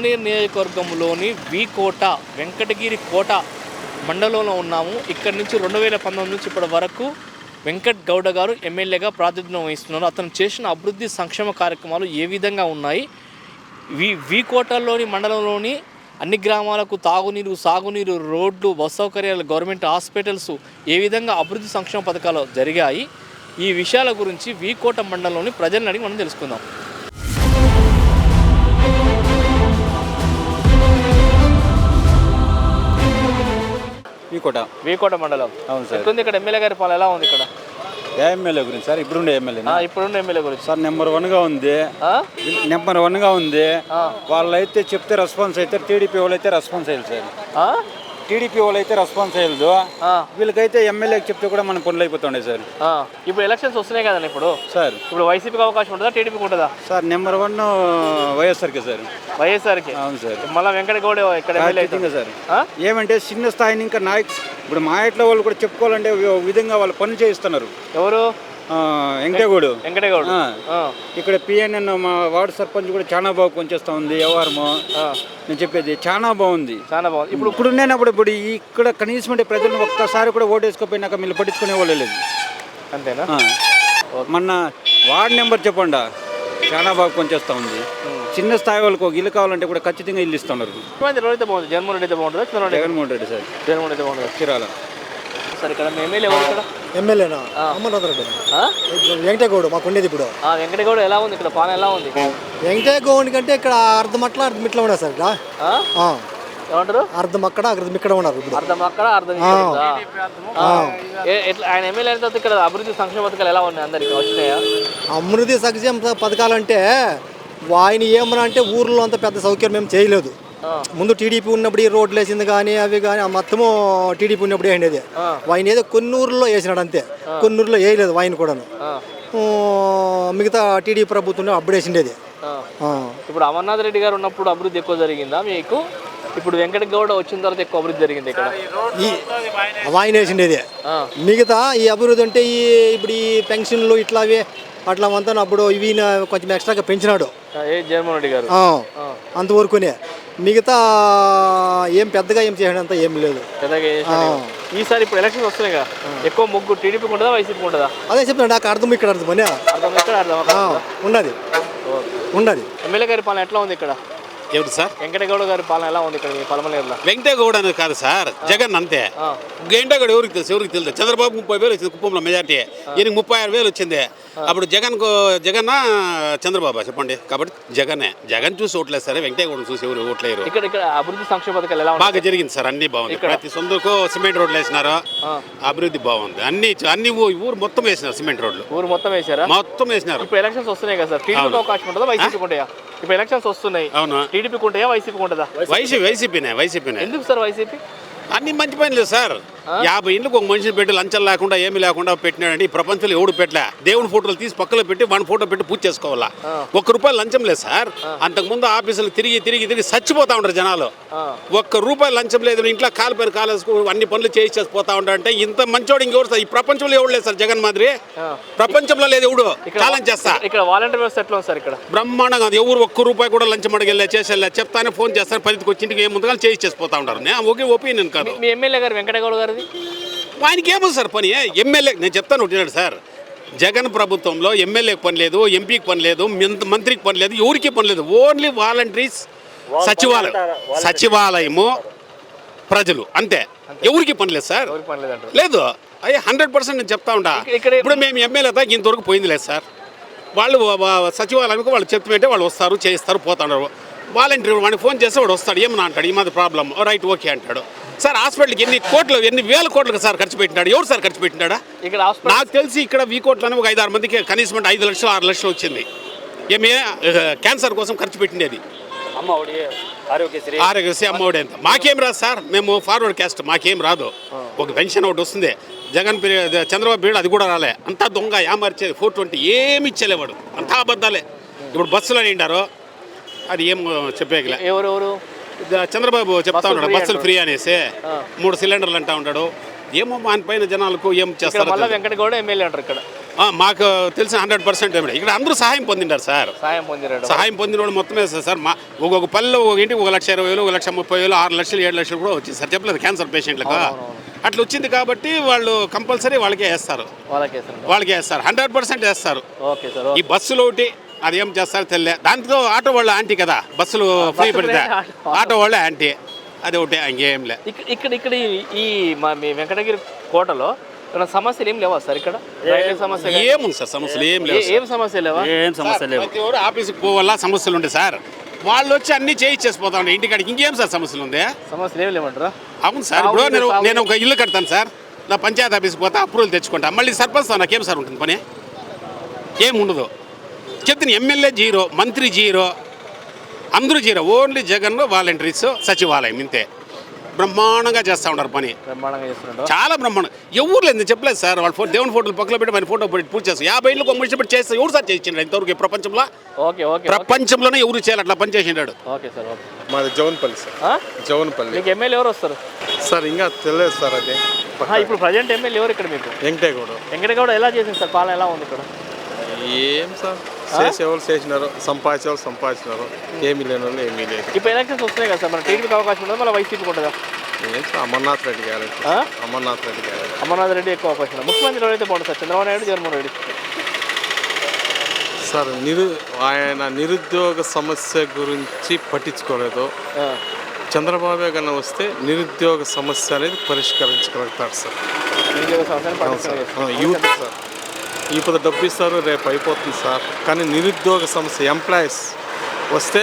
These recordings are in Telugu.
పలమనేరు నియోజకవర్గంలోని వి కోట వెంకటగిరి కోట మండలంలో ఉన్నాము. ఇక్కడ నుంచి రెండు వేల పంతొమ్మిది నుంచి ఇప్పటి వరకు వెంకట్ గౌడ గారు ఎమ్మెల్యేగా ప్రాతినిధ్యం వహిస్తున్నారు. అతను చేసిన అభివృద్ధి సంక్షేమ కార్యక్రమాలు ఏ విధంగా ఉన్నాయి? వి వి కోటలోని మండలంలోని అన్ని గ్రామాలకు తాగునీరు సాగునీరు రోడ్లు బస్ సౌకర్యాలు గవర్నమెంట్ హాస్పిటల్స్ ఏ విధంగా అభివృద్ధి సంక్షేమ పథకాలు జరిగాయి? ఈ విషయాల గురించి వి కోట మండలంలోని ప్రజలను అడిగి మనం తెలుసుకుందాం. ఈ కోట వీకోట మండలం. అవును సార్. ఎట్లుంది ఇక్కడ ఎమ్మెల్యే గారి పాలన ఎలా ఉంది ఇక్కడ? ఏ ఎమ్మెల్యే గురించి? సార్ ఇప్పుడుండే ఎమ్మెల్యే ఆ, ఇప్పుడున్న ఎమ్మెల్యే గురించి. సార్ నెంబర్ వన్గా ఉంది. ఆ? నెంబర్ వన్గా ఉంది. ఆ. వాళ్ళైతే చెప్తే రెస్పాన్స్ అయితే టీడీపీ వాళ్ళైతే రెస్పాన్స్ అయ్యారు సార్? టీడీపీ వాళ్ళైతే రెస్పాన్స్ అయ్యదు ఆ, వీళ్ళకైతే ఎమ్మెల్యేకి చెప్తే కూడా మన పనులు అయిపోతుండే సార్. ఇప్పుడు ఎలక్షన్స్ వస్తున్నాయి కదండి ఇప్పుడు? సార్. ఇప్పుడు వైసీపీకి అవకాశం ఉంటుందా? టీడీపీకి ఉంటుందా? సార్ నెంబర్ వన్ వైఎస్ఆర్కే సార్. వైఎస్ఆర్కి అవును సార్. మళ్ళీ వెంకట గౌడ ఇక్కడ సార్? ఏమంటే చిన్న స్థాయిని ఇంకా నాయక్ ఇప్పుడు మా ఇంట్లో వాళ్ళు కూడా చెప్పుకోవాలంటే విధంగా వాళ్ళు పనులు చేయిస్తున్నారు. ఎవరు? వెంకటేగౌడు. వెంకటగౌడ్. ఇక్కడ పిఎన్ఎన్ మా వార్డు సర్పంచ్ కూడా చాలా బాగా పనిచేస్తా ఉంది వ్యవహారము. నేను చెప్పేది చాలా బాగుంది. చాలా బాగుంది. ఇప్పుడు ఇప్పుడు ఉండేనప్పుడు ఇప్పుడు ఇక్కడ కనీసం అంటే ప్రజలను ఒక్కసారి కూడా ఓటేసుకోపోయినాక మీరు పట్టించుకునే వాళ్ళు లేదు. అంతేనా. మొన్న వార్డు నెంబర్ చెప్పండా? చాలా బాగా పనిచేస్తా ఉంది. చిన్న స్థాయి వాళ్ళకి ఒక ఇల్లు కావాలంటే కూడా ఖచ్చితంగా ఇల్లు ఇస్తున్నారు. ముఖ్యమంత్రి ఎవరైతే బాగుంది? జగన్మోహన్ రెడ్డి అయితే బాగుంటుందా? జగన్మోహన్ రెడ్డి సార్. జగన్మోహన్ రెడ్డి బాగుంటుందా? చిరాల. సార్ ఇక్కడ? మీ ఎమ్మెల్యే ఎవరు ఇక్కడ. ఎమ్మెల్యేనా? అమర్నాథ్ రెడ్డి. ఆ? వెంకటగౌడ్ మాకు ఉండేది ఇప్పుడు. ఆ, వెంకటగౌడ ఎలా ఉంది ఇక్కడ? పాలన ఎలా ఉంది? వెంకటగౌడ్ కంటే ఇక్కడ అర్ధం అట్లా అర్ధం ఇట్లా ఉన్నారు సార్ ఇక్కడ. ఆ? ఆ, ఏమంటారు? అర్ధం అక్కడ అర్ధం ఇక్కడ ఉన్నారు ఇప్పుడు. అర్థం అక్కడ అర్థం ఇక్కడ ఉందా? ఆ. ఏ- ఎట్లా ఆయన ఎమ్మెల్యే అయిన తర్వాత ఇక్కడ అభివృద్ధి సంక్షేమ పథకాలు ఎలా ఉన్నాయి అందరికి? వచ్చినాయా? అభివృద్ధి సంక్షేమ పథకాలంటే ఆయన ఏమన్నా అంటే ఊర్లో అంత పెద్ద సౌకర్యం మేము చేయలేదు. ముందు టీడీపీ ఉన్నప్పుడు ఈ రోడ్లు వేసింది కానీ అవి కానీ ఆ మొత్తము టీడీపీ ఉన్నప్పుడు వేయండి. ఆయన ఏదో కొన్ని ఊర్లో వేసినాడు అంతే. కొన్ని ఊర్లో వేయలేదు ఆయన కూడాను. మిగతా టీడీపీ ప్రభుత్వం అప్పుడు వేసిండేది. ఇప్పుడు అమర్నాథ్ రెడ్డి గారు ఉన్నప్పుడు అభివృద్ధి ఎక్కువ జరిగిందా మీకు? ఇప్పుడు వెంకట గౌడ వచ్చిన తర్వాత ఎక్కువ అభివృద్ధి జరిగింది ఇక్కడ. ఈ ఆయన వేసిండేది. మిగతా ఈ అభివృద్ధి అంటే ఈ ఇప్పుడు ఈ పెన్షన్లు ఇట్లా అవి అట్లా అంతా అప్పుడు ఇవి కొంచెం ఎక్స్ట్రాగా పెంచినాడు. జగన్మోహన్ రెడ్డి గారు. అంతవరకునే మిగతా ఏం పెద్దగా ఏం చేయడంతా ఏం లేదు. ఈసారి ఇప్పుడు ఎలక్షన్స్ వస్తున్నాయి కదా ఎక్కువ ముగ్గు టీడీపీకి ఉంటుందా వైసీపీకి ఉంటుందా అదే చెప్తాను నాకు అర్థం ఇక్కడ అర్థం అర్థం ఇక్కడ అర్థం ఉన్నది. ఉన్నది. ఎమ్మెల్యే గారి పాలన ఎట్లా ఉంది ఇక్కడ? ఎవరు సార్? వెంకటగౌడ గారి పాలన ఎలా ఉంది ఇక్కడ మీ పలమనేరులో? వెంకటగౌడ అనేది కాదు సార్ జగన్ అంతే. వెంకటగౌడ ఎవరికి తెలుసు? ఎవరికి తెలుసు? చంద్రబాబు ముప్పై వేలు వచ్చింది కుప్పంలో మెజార్టీ. ఈయనకి ముప్పై ఆరు వేలు వచ్చింది. అప్పుడు జగన్ జగన్ చంద్రబాబు చెప్పండి. కాబట్టి జగనే. జగన్ చూసి ఓట్లేదు సరే వెంకటగౌడ చూసి ఎవరు ఓట్లేరు? ఇక్కడ ఇక్కడ అభివృద్ధి సంక్షేమ పథకాలు ఎలా బాగా జరిగింది సార్ అన్ని బాగుంది. ప్రతి సొంతకు సిమెంట్ రోడ్లు వేసినారు. అభివృద్ధి బాగుంది. అన్ని అన్ని ఊరు మొత్తం వేసినారు సిమెంట్ రోడ్లు. ఊరు మొత్తం వేశారా మొత్తం వేసినారు. ఇప్పుడు ఎలక్షన్స్ వస్తున్నాయి కదా సార్. టీడీపీకి అవకాశం ఉంటుందా? వైసీపీకి ఉంటాయా ఇప్పుడు ఎలక్షన్స్ వస్తున్నాయి. అవును. టీడీపీకి ఉంటాయా వైసీపీకి ఉంటుందా? వైసీపీ వైసీపీనే వైసీపీనే. ఎందుకు సార్ వైసీపీ? అన్ని మంచి పనులు సార్. యాభై ఇండ్లకు ఒక మనిషిని పెట్టి లంచం లేకుండా ఏమీ లేకుండా పెట్టినాడండి ఈ ప్రపంచంలో ఎవడు పెట్టలే. దేవుని ఫోటోలు తీసి పక్కలో పెట్టి వన్ ఫోటో పెట్టి పూజ చేసుకోవాలా? ఒక్క రూపాయి లంచం లేదు సార్. అంతకుముందు ఆఫీసులు తిరిగి తిరిగి తిరిగి చచ్చిపోతా ఉంటారు జనాలు. ఒక్క రూపాయి లంచం లేదు ఇంట్లో కాలు పైన కాలేసుకు అన్ని పనులు చేసి చేసిపోతా ఉంటారంటే ఇంత మంచోడు ఇంకెవరు సార్? ఈ ప్రపంచంలో ఎవడు లేదు సార్ జగన్ మాదిరి? ప్రపంచంలో లేదు ఎవడు. ఛాలెంజ్ చేస్తా. ఇక్కడ వాలంటీర్ వ్యవస్థ ఎట్లా సార్ ఇక్కడ? బ్రహ్మాండంగా ఎవరు ఒక్క రూపాయి కూడా లంచం అడిగెళ్ళే చేసేళ్ళే చెప్తానే ఫోన్ చేస్తారు పదికి వచ్చి ఇంటికి ఏం ముందుగా చేసి చేసిపోతా ఉంటారు నేను ఒకే ఒపీనియన్ కాదు. మీ ఎమ్మెల్యే గారు వెంకటగౌడ గారిది ఆయనకి ఏమో సార్ పని ఎమ్మెల్యే నేను చెప్తాను ఉంటున్నాడు సార్. జగన్ ప్రభుత్వంలో ఎమ్మెల్యేకి పని లేదు ఎంపీకి పని లేదు మంత్- మంత్రికి పని లేదు ఎవరికి పని లేదు. ఓన్లీ వాలంటీర్స్ సచివాలయం సచివాలయము ప్రజలు అంతే. ఎవరికి పని లేదు సార్. ఎవరికి పని లేదంటారు? లేదు. అయ్యి హండ్రెడ్ పర్సెంట్ నేను చెప్తా ఉంటా. ఇక్కడ- ఇక్కడ- ఇప్పుడు మేము ఎమ్మెల్యే దాకా ఇంతవరకు పోయింది లేదు సార్. వాళ్ళు వా- వా- సచివాలయానికి వాళ్ళు చెప్తుంటే వాళ్ళు వస్తారు చేయిస్తారు పోతున్నారు వాలంటీర్ వాడిని ఫోన్ చేస్తే వాడు వస్తాడు. ఏమన్నా అంటాడు? ఈ మాది ప్రాబ్లం రైట్ ఓకే అంటాడు. సార్ హాస్పిటల్కి ఎన్ని కోట్లు ఎన్ని వేల కోట్లకు సార్ ఖర్చు పెట్టినాడు? ఎవరు సార్ ఖర్చు పెట్టినాడా? ఇక్కడ నాకు తెలిసి ఇక్కడ వీ కోట్లని ఒక ఐదు ఆరు మందికి కనీసం అంటే ఐదు లక్షలు ఆరు లక్షలు వచ్చింది. ఏమే క్యాన్సర్ కోసం ఖర్చు పెట్టినది ఆరోగ్యశ్రీ. ఆరోగ్యశ్రీ అమ్మఒడి ఎంత మాకేం రాదు సార్ మేము ఫార్వర్డ్ క్యాస్ట్ మాకేం రాదు. ఒక పెన్షన్ ఒకటి వస్తుంది. జగన్ చంద్రబాబు పీరియడ్ అది కూడా రాలే. అంతా దొంగ యామర్చేది ఫోర్ ట్వంటీ ఏమి ఇచ్చలేవాడు అంతా అబద్ధాలే. ఇప్పుడు బస్సులు నిండారు అది ఏం చెప్పేకలే ఎవరెవరు? చంద్రబాబు చెప్తా ఉన్నాడు బస్సులు. ఫ్రీ అనేసి మూడు సిలిండర్లు అంటా ఉంటాడు. ఏమో ఆయన పైన జనాలకు ఏం చేస్తారు మళ్ళీ వెంకటగౌడ ఎమ్మెల్యే అంటారు ఇక్కడ. మాకు తెలిసిన హండ్రెడ్ పర్సెంట్ ఇక్కడ అందరూ సహాయం పొందిండారు సార్. సాయం పొందిరాడు సహాయం పొందిన వాళ్ళు మొత్తమే సార్. సార్ మా ఒక్కొక్క పల్లెలో ఒక ఇంటికి ఒక లక్ష ఇరవై వేలు ఒక లక్ష ముప్పై వేలు ఆరు లక్షలు ఏడు లక్షలు కూడా వచ్చింది సార్. చెప్పలేదు క్యాన్సర్ పేషెంట్లకు అట్లా వచ్చింది కాబట్టి వాళ్ళు కంపల్సరీ వాళ్ళకే వేస్తారు. వాళ్ళకి వేస్తారు. హండ్రెడ్ పర్సెంట్ వేస్తారు. ఈ బస్సులు ఒకటి అది ఏం చేస్తారు తెల్లే దాంతో ఆటో వాళ్ళు యాంటీ కదా బస్సులు ఫ్రీ పెడితే. ఆటో- ఆటో వాళ్ళే యాంటీ అది ఒకటి ఇంకేం లే. ఇక్కడ ఇక్కడ ఇక్కడ ఈ- ఈ మా మీ వెంకటగిరి కోటలో ఏమైనా సమస్యలు ఏం లేవా సార్ ఇక్కడ? రైల్వే సమస్య కానీ? ఏముంది సార్ సమస్యలు? ఏం లేవు ఏ- ఏం సమస్య లేవా? ఏం సమస్య లేవు. ప్రతి ఒక్కరు ఆఫీస్కి పోవాలా సమస్యలు ఉండే సార్. వాళ్ళు వచ్చి అన్ని చేయించేసిపోతా ఉండే ఇంటికాడికి ఇంకేం సార్ సమస్యలు ఉంది సమస్యలు ఏం లేవంటారా? అవును సార్ ఇప్పుడు నేను నేను ఒక ఇల్లు కడతాను సార్. నా పంచాయతీ ఆఫీస్కి పోతే అప్రూవల్ తెచ్చుకుంటా. మళ్ళీ సర్పంచ్ నాకేం సార్ ఉంటుంది పని? ఏం ఉండదు. చెప్తాను ఎమ్మెల్యే జీరో మంత్రి జీరో అందరూ జీరో. ఓన్లీ జగన్ వాలంటీర్స్ సచివాలయం ఇంతే. బ్రహ్మాండంగా చేస్తూ ఉన్నారు పని. చాలా బ్రహ్మాండం ఎవరు లేదు చెప్పలేదు సార్ వాళ్ళ ఫోటో దేవుని ఫోటోలు పక్కన పెట్టి మన ఫోటో పెట్టి పూజ చేస్తారు. యాభై ఇళ్ళు కొమ్మిడి పెట్టి చేస్తారు ఎవరు సార్ చేయించాడు ఇంతవరకు ఈ ప్రపంచంలో? ఓకే ఓకే ప్రపంచంలోనే ఎవరు చేయాలి అట్లా పని చేసిండాడు? Okay sir okay. మాది జవన్పల్లి సార్? జవన్పల్లి మీకు ఎమ్మెల్యే ఎవరు వస్తారు? సార్ ఇంకా తెలియదు సార్ అది. ఇప్పుడు ప్రజెంట్ ఎమ్మెల్యే ఎవరు ఇక్కడ మీకు? వెంకటేగౌడ. వెంకటగౌడ ఎలా చేసింది సార్? పాలన ఎలా ఉంది ఇక్కడ? ఏం సార్? చేసేవాళ్ళు చేసినారు సంపాదించేవాళ్ళు సంపాదించినారు. ఏమీ లేని వాళ్ళు ఏమీ లేదు ఇప్పుడు ఎలక్షన్స్ వస్తున్నాయి కదా సార్ మన టీడీపీకి అవకాశం ఉంటుందా మళ్ళీ వైసీపీకి ఉంటుందా? ఏం సార్ అమర్నాథ్ రెడ్డి గారు? అమర్నాథ్ రెడ్డి గారు. అమర్నాథ్ రెడ్డి ఎక్కువ అవకాశం ఉంది ముఖ్యమంత్రి ఎవరైతే బాగుంటుంది సార్ చంద్రబాబు నాయుడు జగన్మోహన్ రెడ్డి? సార్ నిరు ఆయన నిరుద్యోగ సమస్య గురించి పట్టించుకోలేదు. చంద్రబాబు కన్నా వస్తే నిరుద్యోగ సమస్య అనేది పరిష్కరించగలుగుతారు సార్. Youth sir. ఇప్పుడు డబ్బు ఇస్తారు రేపు అయిపోతుంది సార్. కానీ నిరుద్యోగ సమస్య ఎంప్లాయీస్ వస్తే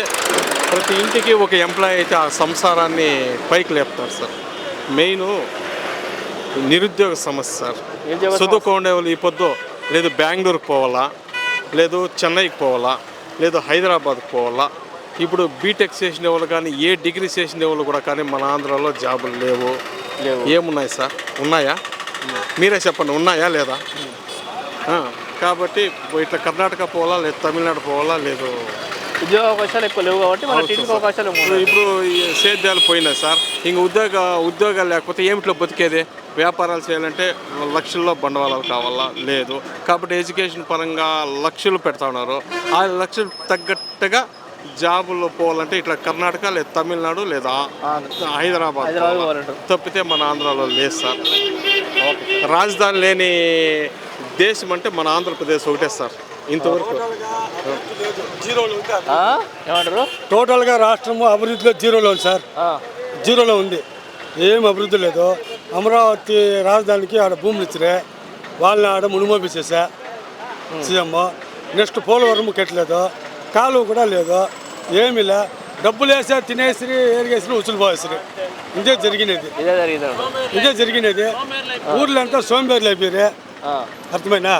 ప్రతి ఇంటికి ఒక ఎంప్లాయీ అయితే ఆ సంసారాన్ని పైకి లేపుతారు సార్. మెయిన్ నిరుద్యోగ సమస్య సార్. చదువుకోండే వాళ్ళు ఈ పొద్దు లేదు బెంగళూరుకి పోవాలా లేదు చెన్నైకి పోవాలా లేదు హైదరాబాద్కి పోవాలా. ఇప్పుడు బీటెక్ చేసిన వాళ్ళు కానీ ఏ డిగ్రీ చేసిన వాళ్ళు కూడా కానీ మన ఆంధ్రాలో జాబులు లేవు. ఏమున్నాయి సార్? ఉన్నాయా? మీరే చెప్పండి ఉన్నాయా లేదా? కాబట్టి ఇట్లా కర్ణాటక పోవాలా లేదు తమిళనాడు పోవాలా లేదు? ఉద్యోగ అవకాశాలు ఎక్కువ లేవు కాబట్టి మన టీడీపీ అవకాశాలు ఇప్పుడు సేద్యాలు పోయినాయి సార్. ఇంక ఉద్యోగ ఉద్యోగాలు లేకపోతే ఏమిట్లో బతికేది? వ్యాపారాలు చేయాలంటే లక్షల్లో బండవాళాలు కావాలా? లేదు. కాబట్టి ఎడ్యుకేషన్ పరంగా లక్షలు పెడతా ఉన్నారు. ఆ లక్షలు తగ్గట్టుగా జాబుల్లో పోవాలంటే ఇట్లా కర్ణాటక లేదా తమిళనాడు లేదా హైదరాబాద్. తప్పితే మన ఆంధ్రాలో లేదు సార్. రాజధాని లేని దేశం అంటే మన ఆంధ్రప్రదేశ్ ఒకటే సార్. ఇంతవరకు? ఏమంటారు? టోటల్గా రాష్ట్రము అభివృద్ధిలో జీరోలో ఉంది సార్. ఆ. జీరోలో ఉంది. ఏం అభివృద్ధి లేదు. అమరావతి రాజధానికి ఆడ భూములు ఇచ్చిరే. వాళ్ళని ఆడ మునిమోపించేసా సీఎం. నెక్స్ట్ పోలవరం కట్టలేదు. కాలువ కూడా లేదు. ఏమీ లే. డబ్బులు వేసా తినేసి ఏరిగేసి ఉసులు పోయేసి ఇదే జరిగినది. ఇదే జరిగినది. ఊర్లో అంతా సోంబేర్లు అయిపోయారే అర్థమైనా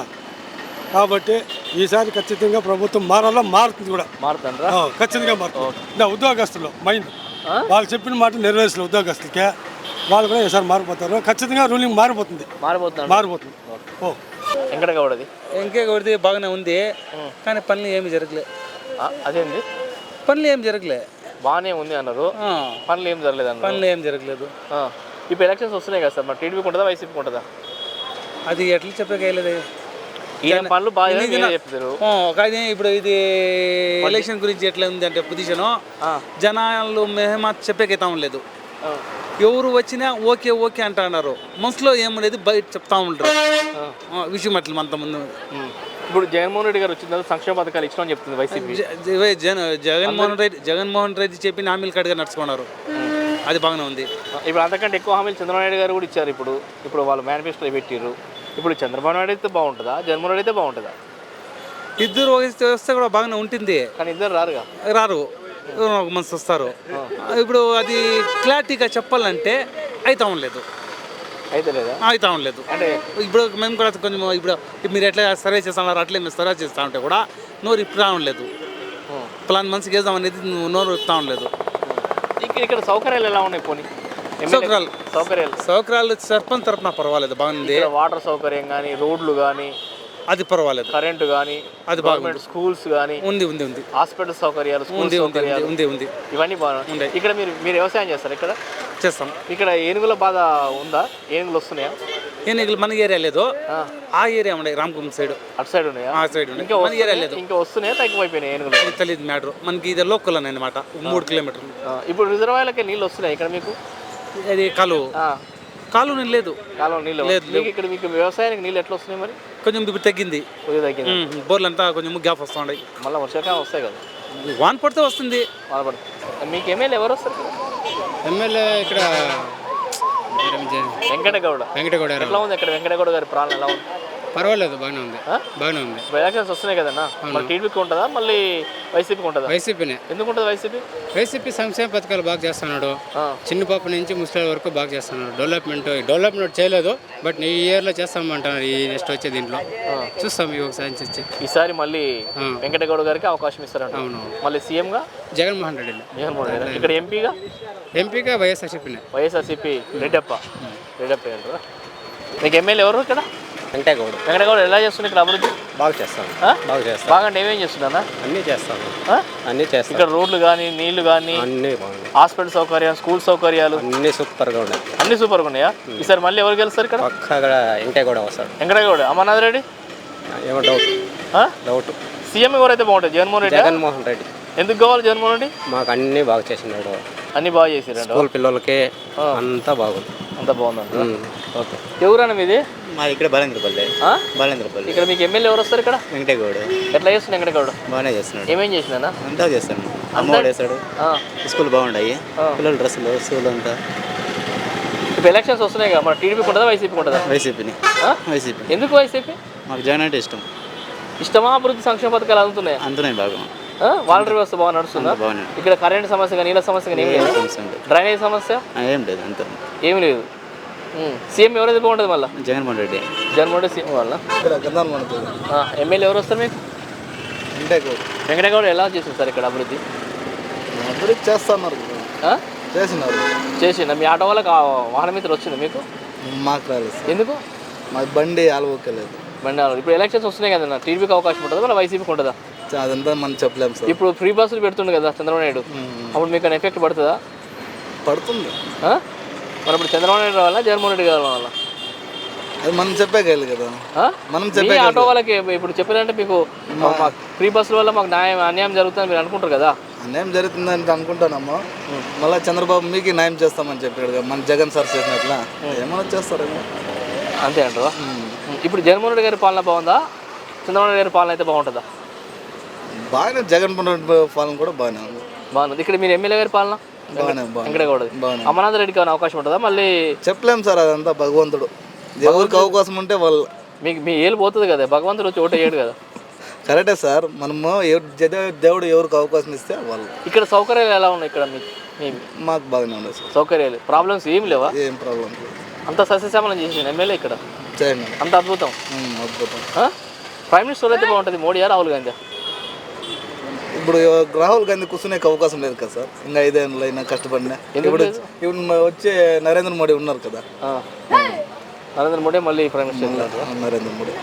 కాబట్టి ఈసారి ఖచ్చితంగా ప్రభుత్వం మారాలా? మారుతుంది కూడా. మారుతాండ్రా ఆ, ఖచ్చితంగా మారుతుంది. నా ఉద్యోగస్తులు మైండ్. వాళ్ళు చెప్పిన మాట నెరవేర్చిన ఉద్యోగస్తులకే. వాళ్ళు కూడా ఈసారి మారిపోతారు. ఖచ్చితంగా రూలింగ్ మారిపోతుంది. మారిపోతున్నాడు మారిపోతుంది. ఓ. వెంకటగౌడది? ఇంకే కొడితే బాగానే ఉంది కానీ పనులు ఏమి జరగలే. అదేంది? పనులు ఏం జరగలే. బాగానే ఉంది అన్నారు. పనులు ఏం జరగలేదు పనులు ఏం జరగలేదు. ఇప్పుడు ఎలక్షన్స్ వస్తున్నాయి కదా సార్ మరి టీడీపీకి ఉంటుందా వైసీపీకి ఉంటుందా? అది ఎట్లా చెప్పగలేదు ఈయన పనులు బాగా చెప్తారు? కానీ ఇప్పుడు ఇది ఎలక్షన్ గురించి ఎట్లా ఉంది అంటే పొజిషన్ జనాలు మేమా చెప్పేకైతా ఉండలేదు ఎవరు వచ్చినా ఓకే ఓకే అంటున్నారు. మనసులో ఏమనేది బయట చెప్తా ఉంటారు. విషయం అట్లా అంత ముందు. ఇప్పుడు జగన్మోహన్ రెడ్డి గారు వచ్చిన తర్వాత సంక్షేమ పథకాలు ఇష్టం చెప్తుంది వైసీపీ. జగన్మోహన్ రెడ్డి జగన్మోహన్ రెడ్డి చెప్పిన హామీలు కడుగా నడుచుకున్నారు. అది బాగానే ఉంది. ఇప్పుడు అంతకంటే ఎక్కువ హామీలు చంద్రబాబు నాయుడు గారు కూడా ఇచ్చారు ఇప్పుడు. ఇప్పుడు వాళ్ళు మేనిఫెస్టోలో పెట్టిర్రు. ఇప్పుడు చంద్రబాబు నాయుడు అయితే బాగుంటుందా? జగన్మోహన్ రెడ్డి అయితే బాగుంటుందా? ఇద్దరు వస్తే కూడా బాగానే ఉంటుంది. కానీ ఇద్దరు రారుగా? రారు. ఒక మనిషి వస్తారు. ఇప్పుడు అది క్లారిటీగా చెప్పాలంటే అయితా ఉండలేదు అయితే లేదా? ఉండలేదు అంటే ఇప్పుడు మేము కూడా కొంచెం ఇప్పుడు మీరు ఎట్లా సర్వే చేస్తున్నారు అట్లే మేము సర్వే చేస్తా ఉంటే కూడా నోరు ఇప్పుడు రావట్లేదు ప్లాన్ మంచిగా వేద్దాం అనేది నోరు ఇస్తా ఉండలేదు. ఇక్కడ ఇక్కడ సౌకర్యాలు ఎలా ఉన్నాయి పోనీ? సౌకర్యాలు. సౌకర్యాలు. సౌకర్యాలు సర్పంచ్ తరపున పర్వాలేదు బాగుంది. వాటర్ సౌకర్యం కానీ రోడ్లు కానీ అది పర్వాలేదు. కరెంటు కానీ అది గవర్నమెంట్ స్కూల్స్ కానీ ఉంది ఉంది ఉంది. హాస్పిటల్ సౌకర్యాలు ఉంది ఉంది ఉంది సౌకర్యాలు ఉంది ఉంది ఇవన్నీ బాగున్నాయి. ఉన్నాయి. ఇక్కడ మీరు మీరు వ్యవసాయం చేస్తారు ఇక్కడ? చేస్తాం. ఇక్కడ ఏనుగుల బాధ ఉందా? ఏనుగులు వస్తున్నాయా? ఏనుగులు మన ఏరియా లేదు. ఆ. ఏరియా ఉండే రామకుమ్మ సైడ్. అటు సైడ్ ఉన్నాయా? ఆ సైడ్ ఇంకా మన ఏరియా? లేదు. ఇంకా వస్తున్నాయా? తగ్గిపోయినాయి ఏనుగులు? అది తెలియదు మ్యాటర్. మనకి ఇది లోకల్ అని అనమాట మూడు కిలోమీటర్లు. ఇప్పుడు రిజర్వాయర్లకి నీళ్ళు వస్తున్నాయి ఇక్కడ మీకు? అది కాలువ. ఆ, కాలువ లేదు. కాలువ నీళ్ళు లేదు, మీకు ఇక్కడ మీకు వ్యవసాయానికి నీళ్ళు ఎట్లా వస్తున్నాయి మరి? కొంచెం ఇప్పుడు తగ్గింది. కొద్దిగా తగ్గింది? బోర్లు అంతా కొంచెం గ్యాప్ వస్తూ ఉన్నాయి. మళ్ళీ వర్షాకాలం వస్తాయి కదా. వాన పడితే వస్తుంది. బాధపడుతుంది మీకు ఎమ్మెల్యే ఎవరు వస్తారు ఇక్కడ? ఎమ్మెల్యే ఇక్కడ వెంకటగౌడ. వెంకటగౌడ ఎట్లా ఉంది ఇక్కడ వెంకటగౌడ గారి ప్రాణం ఎలా ఉంది? పర్వాలేదు బాగానే ఉంది. బాగానే ఉంది. ఎలక్షన్స్ వస్తున్నాయి కదన్నా? మరి టీడీపీకి ఉంటుందా? మళ్ళీ వైసీపీకి ఉంటుందా? వైసీపీనే. ఎందుకు ఉంటుంది వైసీపీ? వైసీపీ సంక్షేమ పథకాలు బాగా చేస్తున్నాడు. చిన్న పాప నుంచి ముసలి వరకు బాగా చేస్తున్నాడు. డెవలప్మెంట్ డెవలప్మెంట్ చేయలేదు బట్ ఈ ఇయర్లో చేస్తామంటున్నారు ఈ నెక్స్ట్ వచ్చే దీంట్లో. చూస్తాం ఈ ఒకసారి వచ్చి ఈసారి మళ్ళీ. వెంకటగౌడ గారికి అవకాశం ఇస్తారంట. అవును. మళ్ళీ సీఎంగా? జగన్మోహన్ రెడ్డి జగన్మోహన్ రెడ్డి ఇక్కడ ఎంపీగా? ఎంపీగా వైఎస్ఆర్సీపీనే. వైఎస్ఆర్సీపీ. రెడ్డప్ప. రెడ్డప్ప అంటారా? మీకు ఎమ్మెల్యే ఎవరు ఇక్కడ? వెంకటగౌడ. వెంకటగౌడ ఎలా చేస్తుంది ఇక్కడ అభివృద్ధి? బాగా చేస్తాను? బాగా చేస్తాను. బాగా అంటే ఏమేం చేస్తున్నా అన్నీ? చేస్తాను. అన్నీ చేస్తాను. ఇక్కడ రోడ్లు కానీ నీళ్ళు కానీ అన్నీ బాగున్నాయి. హాస్పిటల్ సౌకర్యాలు స్కూల్ సౌకర్యాలు? అన్నీ సూపర్గా ఉన్నాయి. అన్ని సూపర్గా ఉన్నాయా? ఈసారి మళ్ళీ ఎవరు గెలుస్తారు ఇక్కడ? పక్కగా వెంకటగౌడ వస్తాడు. వెంకటగౌడ. అమర్నాథ్ రెడ్డి? ఏమో డౌట్? డౌట్ సీఎం ఎవరైతే బాగుంటుంది జగన్మోహన్ రెడ్డి? జగన్మోహన్ రెడ్డి. ఎందుకు కావాలి జగన్మోహన్ రెడ్డి? మాకు అన్నీ బాగా చేసినాడు అన్ని బాగా చేసిరండి స్కూల్ పిల్లలకి అంతా బాగుంది. అంత బాగుందంట. Um, okay. ఎవరన్నా మీది? మా ఇక్కడ బాలేంద్రపల్లి? బాలేంద్రపల్లి. ఇక్కడ మీకు ఎమ్మెల్యే ఎవరు వస్తారు ఇక్కడ? వెంకటగౌడ్. ఎట్లా చేస్తుంది వెంకటగౌడ? బాగానే చేస్తున్నాడు. ఏమేం చేసినా అంతా చేస్తాను అమ్మఒడి వేస్తాడు. స్కూల్ బాగుంటాయి. పిల్లల డ్రెస్సులు స్కూల్ అంతా. ఇప్పుడు ఎలక్షన్స్ వస్తున్నాయి కదా మన టీడీపీకి ఉంటుందా వైసీపీకి ఉంటుందా? వైసీపీని? వైసీపీ. ఎందుకు వైసీపీ? మాకు జగన్ అంటే ఇష్టం. ఇష్టమా అభివృద్ధి సంక్షేమ పథకాలు అందుతున్నాయా? అంతున్నాయి బాగా. ఆ? వాలంటరీ వ్యవస్థ బాగా నడుస్తుందా? ఇక్కడ కరెంట్ సమస్య కానీ నీళ్ళ సమస్య కానీ ఏం లేదు. డ్రైనేజ్ సమస్య? ఏం లేదు అంత. ఏమి లేదు. సీఎం ఎవరైతే బాగుంటుంది మళ్ళీ? జగన్మోహన్ రెడ్డి. జగన్మోహన్ రెడ్డి సీఎం వాళ్ళ ఎమ్మెల్యే ఎవరు వస్తారు మీకు? వెంకటగౌడ వెంకటగౌడ ఎలా చేసింది సార్ ఇక్కడ అభివృద్ధి? అభివృద్ధి చేస్తున్నారు. ఆ? చేసినారు. చేసిందా? మీ ఆటో వాళ్ళకి వాహన మిత్రులు వచ్చింది మీకు? మాకు రాలేదు ఎందుకు? మా బండి ఆలవక్కలేదు బండి ఆలో- ఇప్పుడు ఎలక్షన్స్ వస్తున్నాయి కదా టీడీపీకి అవకాశం ఉంటుందా? మళ్ళీ వైసీపీకి ఉంటుందా? అదంతా మనం చెప్పలేము సార్. ఇప్పుడు ఫ్రీ బస్సులు పెడుతుండే కదా చంద్రబాబు నాయుడు. అప్పుడు మీకు ఎఫెక్ట్ పడుతుందా? పడుతుంది. ఆ? మరి ఇప్పుడు చంద్రబాబు నాయుడు రావాలా జగన్మోహన్ రెడ్డి గారు రావాలా? అది మనం చెప్పగలి కదా? మనం చెప్పే ఆటో వాళ్ళకి ఇప్పుడు చెప్పారంటే మీకు ఫ్రీ బస్సుల వల్ల మాకు న్యాయం అన్యాయం జరుగుతుందని మీరు అనుకుంటారు కదా? అన్యాయం జరుగుతుందని అనుకుంటానమ్మా. మళ్ళీ చంద్రబాబు మీకు న్యాయం చేస్తామని చెప్పాడు కదా మన జగన్ సార్ చేసినట్లా. ఏమైనా చేస్తారేమో అంతే అంటారా ఇప్పుడు జగన్మోహన్ రెడ్డి గారి పాలన బాగుందా? చంద్రబాబు నాయుడు గారి పాలన అయితే బాగుంటుందా? బాగానే జగన్ పాలన కూడా బాగానే ఉంది. బాగుంది. ఇక్కడ మీరు ఎమ్మెల్యే గారి పాలన? బాగానే అమర్నాథ్ రెడ్డికి ఏమైనా అవకాశం ఉంటుందా? మళ్ళీ చెప్పలేం సార్ అదంతా భగవంతుడు. ఎవరికి అవకాశం ఉంటే వాళ్ళు మీకు మీ ఏలు పోతుంది కదా భగవంతుడు వచ్చి వేయడు కదా. కరెక్టే సార్ మనము దేవుడు ఎవరికి అవకాశం ఇస్తే వాళ్ళు. ఇక్కడ సౌకర్యాలు ఎలా ఉన్నాయి ఇక్కడ మీకు మాకు బాగానే ఉండదు సార్. సౌకర్యాలు. ప్రాబ్లమ్స్ ఏం లేవా? ఏం ప్రాబ్లం అంత సస్యశ్యామలం చేసింది ఎమ్మెల్యే ఇక్కడ. చేయండి. అంత అద్భుతం. అద్భుతం? ప్రైమ్ మినిస్టర్ అయితే బాగుంటుంది మోడీయా రాహుల్ గాంధీ ఇప్పుడు రాహుల్ గాంధీ కూర్చునే అవకాశం లేదు కదా సార్? ఇంకా ఐదేళ్ళు అయినా కష్టపడినా. ఇప్పుడు? ఇప్పుడు వచ్చే నరేంద్ర మోడీ ఉన్నారు కదా? నరేంద్ర మోడీ మళ్ళీ ప్రైమ్ మినిస్టర్? నరేంద్ర మోడీ.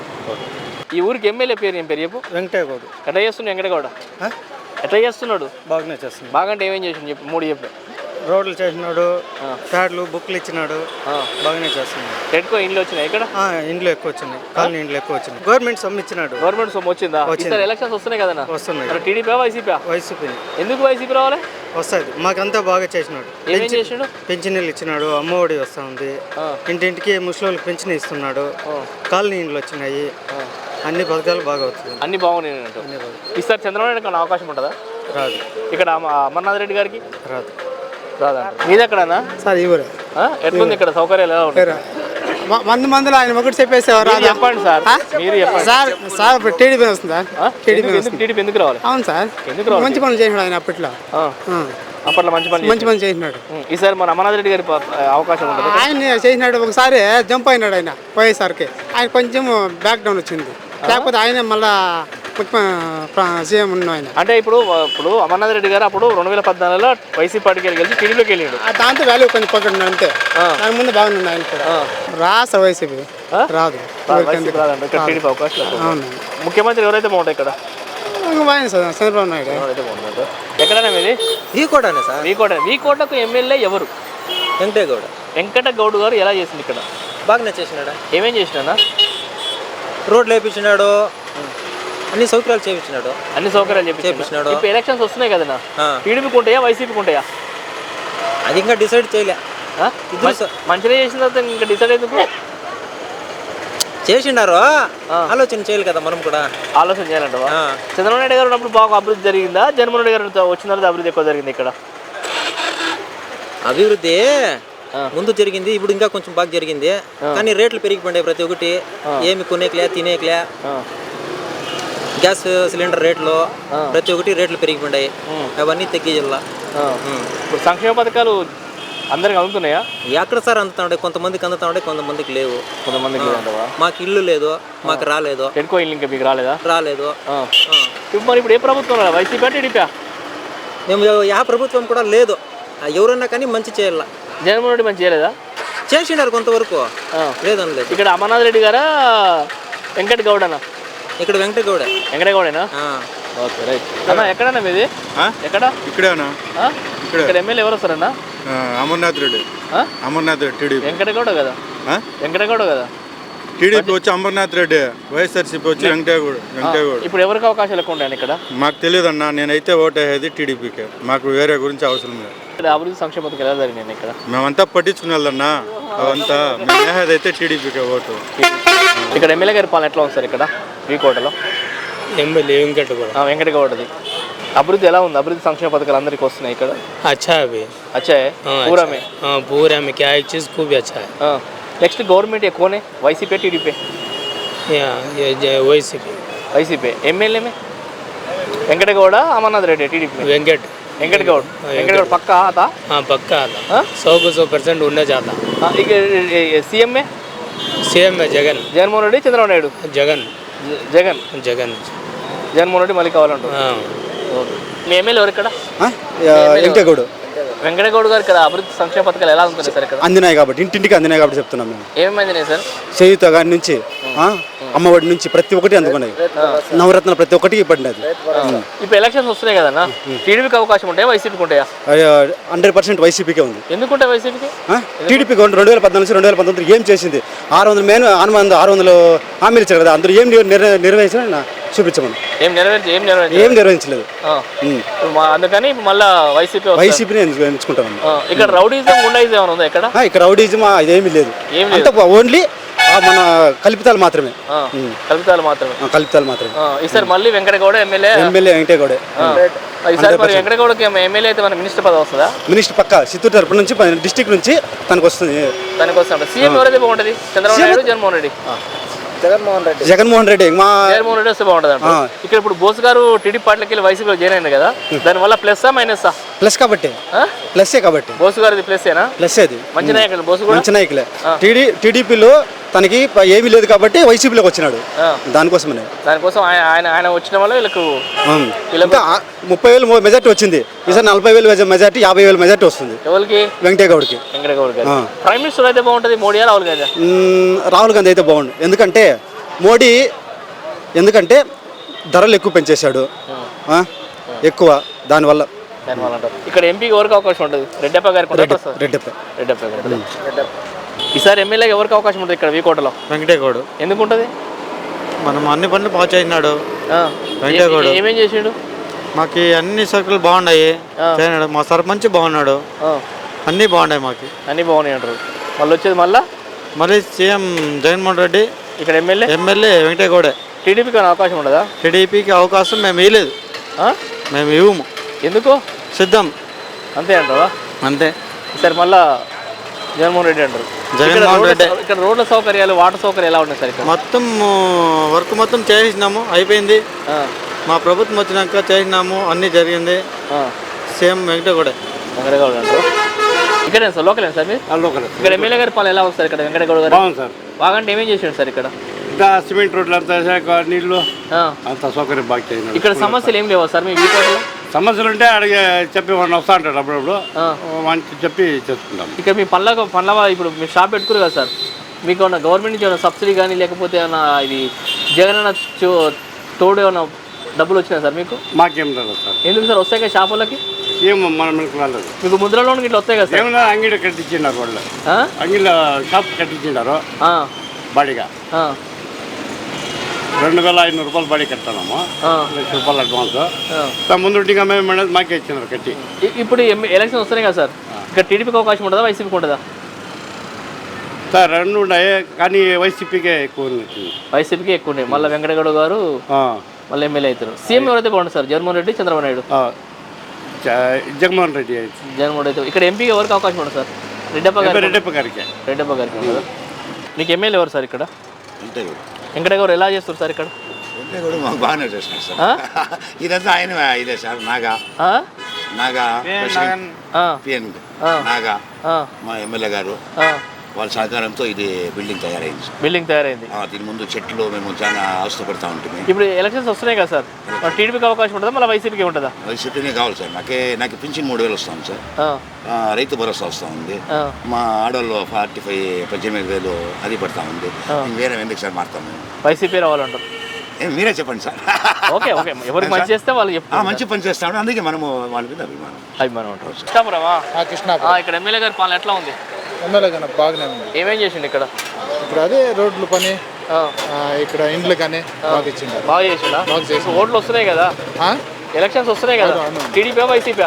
ఈ ఊరికి ఎమ్మెల్యే పేరు ఏం పేరు చెప్పు? వెంకటగౌడ ఎట్లా చేస్తున్నాడు వెంకటగౌడ? ఎట్లా చేస్తున్నాడు? బాగానే చేస్తుంది బాగంటే ఏమేం చేసిండు చెప్పు? మూడు చెప్పు. రోడ్లు చేసినాడు ప్యాడ్లు బుక్లు ఇచ్చినాడు. బాగానే చేస్తున్నాడు. రెడ్కో ఇండ్లు వచ్చినాయి ఇక్కడ? ఇండ్లు ఎక్కువ వచ్చినాయి. కాలనీ ఇండ్లు ఎక్కువ వచ్చినాయి. గవర్నమెంట్ సొమ్ము ఇచ్చినాడు. గవర్నమెంట్ సొమ్ము వచ్చిందా? ఈసారి ఎలక్షన్స్ వస్తున్నాయి కదా వస్తున్నాయి. TDP YCP YCP. ఎందుకు వైసీపీ రావాలి? వస్తుంది. మాకంతా బాగా చేసినాడు. చేసిండు? పెన్షన్లు ఇచ్చినాడు. అమ్మఒడి వస్తూ ఉంది. ఇంటింటికి ముసలి పెన్షన్ ఇస్తున్నాడు. కాలనీ ఇండ్లు వచ్చినాయి. అన్ని పథకాలు బాగా అవుతుంది అన్ని బాగున్నాయి ఈసారి చంద్రబాబు నాయుడు అవకాశం ఉంటుందా? రాదు. ఇక్కడ అమ- అమర్నాథ్ రెడ్డి గారికి? రాదు. రాదంట మీది ఎక్కడన్నా సార్ ఆ? ఎట్లుంది ఇక్కడ సౌకర్యాలు ఎలా ఉంటాయి? మంది మందిలో ఆయన ఒకటి చెప్పేసేవారు చెప్పండి సార్. మీరు చెప్పండి. సార్ సార్ ఇప్పుడు టీడీపీ వస్తుంది సార్. ఎందుకు టీడీపీ ఎందుకు రావాలి? అవును సార్. ఎందుకు రావాలి? మంచి పనులు చేసినాడు ఆయన అప్పట్లో. అప్పట్లో మంచి పని మంచి పని చేసినాడు. ఈసారి మన అమర్నాథ్ రెడ్డి గారి అవకాశం ఉంటుంది? ఆయన చేసినాడు ఒకసారి జంప్ అయినాడు ఆయన వైఎస్ఆర్కి. ఆయన కొంచెం బ్యాక్ డౌన్ వచ్చింది. లేకపోతే ఆయన మళ్ళా సీఎం ఉన్న ఆయన. అంటే ఇప్పుడు ఇప్పుడు అమర్నాథ్ రెడ్డి గారు అప్పుడు రెండు వేల పద్నాలుగులో వైసీపీ పార్టీకి వెళ్ళి టీడీలోకి వెళ్ళాడు. ఆ దాంతో వాల్యూ కొంచెం పక్కన అంతే. దాని ముందు బాగున్నాడు ఆయన కూడా. వైసీపీ? రాదు. టీడీపీ అవకాశం ముఖ్యమంత్రి ఎవరైతే బాగుంటాయి ఇక్కడ? బాగుంది చంద్రబాబు నాయుడు. ఎక్కడైనా మీది? సార్. మీ కోట. మీ కోటకు ఎమ్మెల్యే ఎవరు? వెంకటగౌడ వెంకట గౌడ్ గారు ఎలా చేసింది ఇక్కడ? బాగానే చేసినాడు? ఏమేం చేసినా రోడ్లు వేయించినాడు అన్ని సౌకర్యాలు చేయించినాడు అన్ని సౌకర్యాలు చెప్పి చేపించినాడు. ఇప్పుడు ఎలక్షన్స్ వస్తున్నాయి ఆ. టీడీపీకి ఉంటాయా వైసీపీకి ఉంటాయా? అది ఇంకా డిసైడ్ చేయలే. మంచిగా చేసిన తర్వాత ఇంకా డిసైడ్ ఎందుకు? చేసిండారు? ఆలోచన చేయాలి కదా మనం కూడా. ఆలోచన చేయాలంటవా ఆ. చంద్రబాబు నాయుడు గారు ఉన్నప్పుడు బాగా అభివృద్ధి జరిగిందా? జగన్మోహన్ రెడ్డి గారు వచ్చిన తర్వాత అభివృద్ధి ఎక్కువ జరిగింది ఇక్కడ? అభివృద్ధి. ముందు జరిగింది ఇప్పుడు ఇంకా కొంచెం బాగా జరిగింది. కానీ రేట్లు పెరిగిపోయాయి ప్రతి ఒక్కటి. ఏమి కొనేకలే తినేకలే. గ్యాస్ సిలిండర్ రేట్లు ప్రతి ఒక్కటి రేట్లు పెరిగిపోయాయి అవన్నీ తగ్గించాల ఆ. ఇప్పుడు సంక్షేమ పథకాలు అందరికి అందుతున్నాయా? ఎక్కడ సార్ అందుతా ఉండే కొంతమందికి అందుతా ఉండే కొంతమందికి లేవు. కొంతమందికి మాకు ఇల్లు లేదు మాకు రాలేదు. ఎక్కువ ఇల్లు ఇంకా మీకు రాలేదా? రాలేదు. మరి ఇప్పుడు ఏ ప్రభుత్వం? వైసీపీ టీడీపీ మేము యా ప్రభుత్వం కూడా లేదు. ఎవరన్నా కానీ మంచి చేయాల. జగన్మోహన్ రెడ్డి మంచి చేయలేదా? చేసిండారు కొంతవరకు. లేదనలేదు. ఇక్కడ అమర్నాథ్ రెడ్డి గారా వెంకట గౌడనా ఇక్కడ వెంకటగౌడ. వెంకటగౌడేనా? ఆ. Okay right. అన్న ఎక్కడన్నా మీది? ఎక్కడ? ఇక్కడేనా? ఇక్కడ. ఎమ్మెల్యే ఎవరు వస్తారన్నా? అమర్నాథ్ రెడ్డి? అమర్నాథ్ రెడ్డి టీడీపీ. వెంకటగౌడ కదా? వెంకటగౌడ కదా? టీడీపీ వచ్చి అమర్నాథ్ రెడ్డి వైఎస్ఆర్సీపీ వచ్చి వెంకటేగౌడ్ వెంకటేగౌడ్. ఇప్పుడు ఎవరికి అవకాశాలు ఎక్కువ ఉంటాయని ఇక్కడ? మాకు తెలియదన్నా నేనైతే ఓటేది టీడీపీకే. మాకు వేరే గురించి అవసరం లేదు. అభివృద్ధి సంక్షేమ ఎలా జరిగినాయి ఇక్కడ? మేమంతా పట్టించుకునే వాళ్ళన్నా అవంతా మేము వేసేదైతే టీడీపీకే ఓటు. ఇక్కడ ఎమ్మెల్యే గారి పాలన ఎట్లా ఉంది సార్ ఇక్కడ వీకోటలో ఎమ్మెల్యే వెంకట కూడా ఆ, వెంకటగౌడది అభివృద్ధి ఎలా ఉంది అభివృద్ధి సంక్షేమ పథకాలు అందరికి వస్తున్నాయి ఇక్కడ अच्छा है अभी అచ్చా పూరా మే हाँ पूरा में क्या एक चीज़ खूब अच्छा है నెక్స్ట్ గవర్నమెంట్ కోనే వైసీపీ టీడీపీ यहाँ ये जे- वैसे भी వైసీపీ ఎమ్మెల్యే మే వెంకటగౌడ అమర్నాథ్ రెడ్డి టీడీపీ वेंकट వెంకటగౌడ్ వెంకటగౌడ్ పక్క ఆతా हाँ पक्का आता हाँ? सौ को सौ परसेंट उड़ने जाता ఇక సేమ్ జగన్. జగన్మోహన్ రెడ్డి చంద్రబాబు నాయుడు? జగన్. జగన్? జగన్. జగన్మోహన్ రెడ్డి మళ్ళీ కావాలంటే మేమే లేరు ఎవరు ఇక్కడ? ఎంకేగౌడ్ వెంకటగౌడ్ గారు ఇక్కడ అభివృద్ధి సంక్షేమ పథకాలు ఎలా ఉంటున్నాయి సార్ ఇక్కడ? అందినాయి కాబట్టి ఇంటింటికి అందినాయి కాబట్టి చెప్తున్నాం మేము. ఏమైంది సార్? చేయుత గారి నుంచి ఆ, అమ్మఒడి నుంచి ప్రతి ఒక్కటి అందుకున్నాయి. నవరత్నాలు ప్రతి ఒక్కటి పడినది ఇప్పుడు ఎలక్షన్స్ వస్తున్నాయి కదన్నా? టీడీపీకి అవకాశం ఉంటాయా? వైసీపీకి ఉంటాయా? హండ్రెడ్ పర్సెంట్ వైసీపీకే ఉంది. ఎందుకుంటాయి వైసీపీకి? టీడీపీ గవర్నమెంట్ రెండు వేల పద్నాలుగు నుంచి రెండు వేల పంతొమ్మిది ఏం చేసింది? ఆరు వందల మేను ఆరు ఆరు వందలు హామీలు ఇచ్చారు కదా అందరూ ఏం నిర్వ- నిర్వహించిన చూపించమని. ఏం నెరవేర్చి ఏం నెరవేర్చి ఏం నిర్వహించలేదు. అందుకని మళ్ళా వైసీపీ వస్తుంది. వైసీపీని ఎంచు- ఎంచుకుంటామండి ఇక్కడ రౌడీజం గుండాయిజం ఏమైనా ఉందా ఇక్కడ? ఇక్కడ రౌడీజం ఇదేమీ లేదు. ఏం లేదు. ఓన్లీ మన కల్పితాలు మాత్రమే. కలుపుతాలు మాత్రమే. కల్పితాలు మాత్రమే. ఈసారి మళ్ళీ వెంకటగౌడ ఎమ్మెల్యే? ఎమ్మెల్యే వెంకటగౌడే ఈసారి మరి వెంకటగౌడకి ఎమ్మెల్యే అయితే మన మినిస్టర్ పదవి వస్తుందా? మినిస్టర్ పక్క చిత్తూరు తరపు నుంచి డిస్టిక్ నుంచి తనకు వస్తుంది దానికి వస్తాం సీఎం ఎవరైతే బాగుంటుంది? చంద్రబాబు నాయుడు జగన్మోహన్ రెడ్డి? జగన్మోహన్ రెడ్డి. జగన్మోహన్ రెడ్డి మా జగన్మోహన్ రెడ్డి వస్తే బాగుంటుంది అంట. ఇక్కడ ఇప్పుడు బోస్ గారు టీడీపీ పార్టీకి వెళ్ళి వైసీపీలో జాయిన్ అయింది కదా దానివల్ల ప్లస్ మైనస్ ప్లస్ కాబట్టి. ప్లస్సే కాబట్టి. బోస్ గారిది ప్లస్ ఏనా? ప్లస్ అది మంచి నాయకులు బోస్ కూడా? మంచి నాయకులే. టీడీ టీడీపీలో తనకి ఏమీ లేదు కాబట్టి వైసీపీలోకి వచ్చినాడు. ఆ. దానికోసమనే. దానికోసం ఆయన ఆయన ఆయన వచ్చిన వల్ల వీళ్ళకు ఇంకా ముప్పై వేలు మెజార్టీ వచ్చింది. ఈసారి నలభై వేలు మెజా- మెజార్టీ యాభై వేలు మెజార్టీ వస్తుంది. ఎవరికి? వెంకటేగౌడ్కి వెంకటగౌడ్ గారు ఆ. ప్రైమ్ మినిస్టర్ అయితే బాగుంటుంది మోడీ రాహుల్ గాంధీ. రాహుల్ గాంధీ అయితే బాగుండు. ఎందుకంటే మోడీ ఎందుకంటే ధరలు ఎక్కువ పెంచేశాడు. ఆ? ఎక్కువ. దానివల్ల. ఇక్కడ ఎంపీకి ఎవరికి అవకాశం ఉంటుంది రెడ్డప్ప గారికి? రెడ్డప్ప రెడ్డప్ప. ఈసారి ఎమ్మెల్యేకి ఎవరికి అవకాశం ఉంటుంది ఇక్కడ వీకోటలో? వెంకటేగౌడ్. ఎందుకు ఉంటుంది? మనం అన్ని పనులు బాగా చేసినాడు. ఆ. వెంకటగౌడ్. ఏమేం చేసిండు? మాకు అన్ని సరుకులు బాగున్నాయి. చేయనాడు మా సర్పంచ్ బాగున్నాడు. ఆ. అన్నీ బాగున్నాయి మాకు. అన్నీ బాగున్నాయి అంటారు. మళ్ళీ వచ్చేది మళ్ళా? మరి సీఎం జగన్మోహన్ రెడ్డి ఇక్కడ ఎమ్మెల్యే ఎమ్మెల్యే వెంకటేగౌడే టీడీపీకి అవకాశం ఉండదా? టీడీపీకి అవకాశం మేము ఇవ్వలేదు ఆ? మేము ఇవ్వము. ఎందుకు? సిద్ధం. అంతే అంటావా? అంతే. ఈసారి మళ్ళా జగన్మోహన్ రెడ్డి అంటారు. జగన్మోహన్ ఇక్కడ రోడ్ల రెడ్డి. ఇక్కడ రోడ్ల సౌకర్యాలు వాటర్ సౌకర్యాలు ఎలా ఉన్నాయి సార్ ఇక్కడ? మొత్తం వర్క్ మొత్తం చేసినాము అయిపోయింది. ఆ. మా ప్రభుత్వం వచ్చినాక చేసినాము అన్నీ జరిగింది. ఆ. సేమ్ వెంకటగౌడే వెంకటగౌడ అంటారు. ఇక్కడే సార్? లోకలే సార్ మీరు? ఇక్కడ ఎమ్మెల్యే గారి పాలన ఎలా ఉంది సార్ ఇక్కడ? వెంకటగౌడ గారు బాగుంది సార్. బాగంటే ఏమేం చేసాడు సార్ ఇక్కడ? ఇంకా సిమెంట్ రోడ్లు అంతా నీళ్ళు. అంత సౌకర్యం బాగా చేసినాడు ఇక్కడ సమస్యలు ఏం లేవా సార్ మీ వీకోటలో సమస్యలు ఉంటే అడిగే చెప్పి వాడిని వస్తా అంటాడు అప్పుడప్పుడు. వానికి చెప్పి చేసుకుంటాం ఇక్కడ మీ పండ్ల పండ్ల ఇప్పుడు మీ షాప్ పెట్టుకురు కదా సార్. మీకు ఏమన్నా గవర్నమెంట్ నుంచి ఏమైనా సబ్సిడీ కానీ లేకపోతే ఏమైనా ఇది జగన్ అన్న చో- తోడు ఏమైనా డబ్బులు వచ్చినాయి సార్ మీకు? మాకేం రాదు సార్. ఎందుకు సార్? వస్తాయి కదా షాపులకి ఏమో మన మనకు రాలేదు మీకు ముద్ర లోన్ ఇట్లా వస్తాయి కదా ఏమన్నా అంగిడి కట్టించినారు వాళ్ళు? అంగిలో షాప్ కట్టించినారు. బాడిగా. రెండు వేల ఐదు రూపాయలు బాడీ కట్టాము లక్ష రూపాయలు అడ్వాన్స్. ముందు మేము మాకే ఇచ్చినారు కట్టి. ఇప్పుడు ఎలక్షన్ వస్తున్నాయి కదా సార్. ఇక్కడ టీడీపీకి అవకాశం ఉంటుందా? వైసీపీకి ఉంటుందా? సార్ రెండు ఉన్నాయి కానీ వైసీపీకే ఎక్కువ ఉంది. వైసీపీకి ఎక్కువ ఉన్నాయి. మళ్ళీ వెంకటగౌడ గారు మళ్ళీ ఎమ్మెల్యే అవుతారు. సీఎం ఎవరైతే బాగుంటుంది సార్? జగన్మోహన్ రెడ్డి చంద్రబాబు నాయుడు. జగన్మోహన్ రెడ్డి అయితే జగన్మోహన్ రెడ్డి ఇక్కడ ఎంపీకి ఎవరికి అవకాశం ఉంటుంది సార్? రెడ్డప్ప గారు రెడ్డప్ప గారికి. రెడ్డప్ప గారికి మీకు ఎమ్మెల్యే ఎవరు సార్ ఇక్కడ? అంతే వెంకటగౌడ ఎలా చేస్తారు సార్ ఇక్కడ? అంతే కూడా మాకు బాగానే చేసినారు సార్? ఇదంతా ఆయన ఇదే సార్ నాగా. ఆ? నాగా ఆ, పిఎన్ ఆ. నాగా ఆ, మా ఎమ్మెల్యే గారు. ఆ. వాళ్ళ సహకారంతో ఇది బిల్డింగ్ తయారైంది. బిల్డింగ్ తయారైంది. ఆ, దీని ముందు చెట్లు మేము చాలా అవస్థపడతా ఉంటుంది ఇప్పుడు ఎలక్షన్స్ వస్తున్నాయి కదా సార్. టీడీపీకి అవకాశం ఉంటుందా? మళ్ళీ వైసీపీకి ఉంటుందా? వైసీపీనే కావాలి సార్. నాకే నాకు పింఛన్ మూడు వేలు వస్తాం సార్. రైతు భరోసా వస్తూ ఉంది. మా ఆడవాళ్ళు ఫార్టీ ఫైవ్ పద్దెనిమిది వేలు అది పడతా ఉంది. వేరే ఎందుకు సార్ మారుతాము వైసీపీ రావాలంటారు. ఏం మీరే చెప్పండి సార్. Okay okay. ఎవరికి మంచి చేస్తే వాళ్ళు మంచి పని చేస్తాడు. అందుకే మనము వాళ్ళ మీద అభిమానం. అభిమానం కృష్ణాపురమా? కృష్ణాపురం. ఆ, ఇక్కడ ఎమ్మెల్యే గారి పాలన ఎట్లా ఉంది? ఎమ్మెల్యే కన్నా బాగానే ఉంది. ఏమేం చేసిండు ఇక్కడ? ఇప్పుడు అదే రోడ్లు పని ఇక్కడ ఇండ్లు కానీ బాగా ఇచ్చిండారు బాగా చేసిండా? బాగా. ఇప్పుడు ఓట్లు వస్తున్నాయి కదా? ఎలక్షన్స్ వస్తున్నాయి కదా. TDP YCP